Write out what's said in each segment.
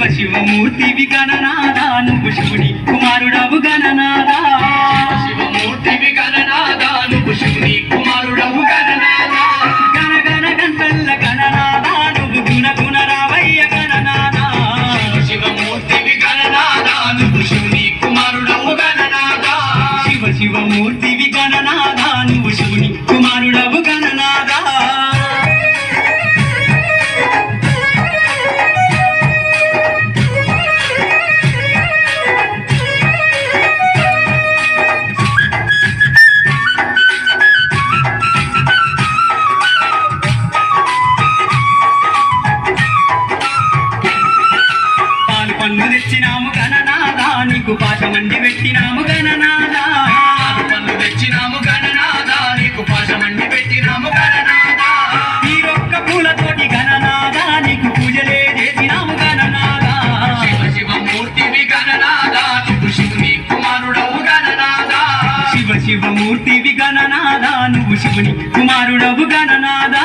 శివ శివమూర్తివి గణనాదా పాశమండి పెట్టినాము గణనాదా పన్ను తెచ్చినాము గణనాదా నీకు పాశమండి పెట్టినాము గణనాదా తీరొక్క పూలతోటి గణనాదా నీకు పూజలే చేసినాము గణనాదా శివ శివమూర్తివి గణనాదా నువ్వు శివుని కుమారుడవు గణనాదా శివ శివమూర్తివి గణనాదా నువ్వు శివుని కుమారుడవు గణనాదా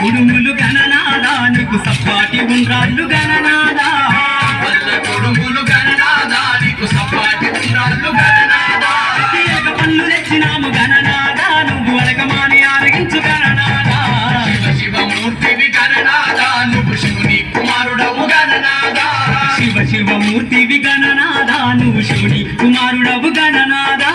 కుడుములు గణనాదా నీకు సప్పాటి ఉండ్రాళ్ళు గణనాదా గణనాదా నీకు సప్పాటి ఉండ్రాళ్ళు గణనాదా తెచ్చినాము గణనాదా నువ్వు అడగమాని ఆరగించు గణనాదా శివ శివమూర్తివి గణనాదా నువ్వు శివుని కుమారుడవు గణనాదా శివ శివమూర్తివి గణనాదా నువ్వు శివుని కుమారుడవు గణనాదా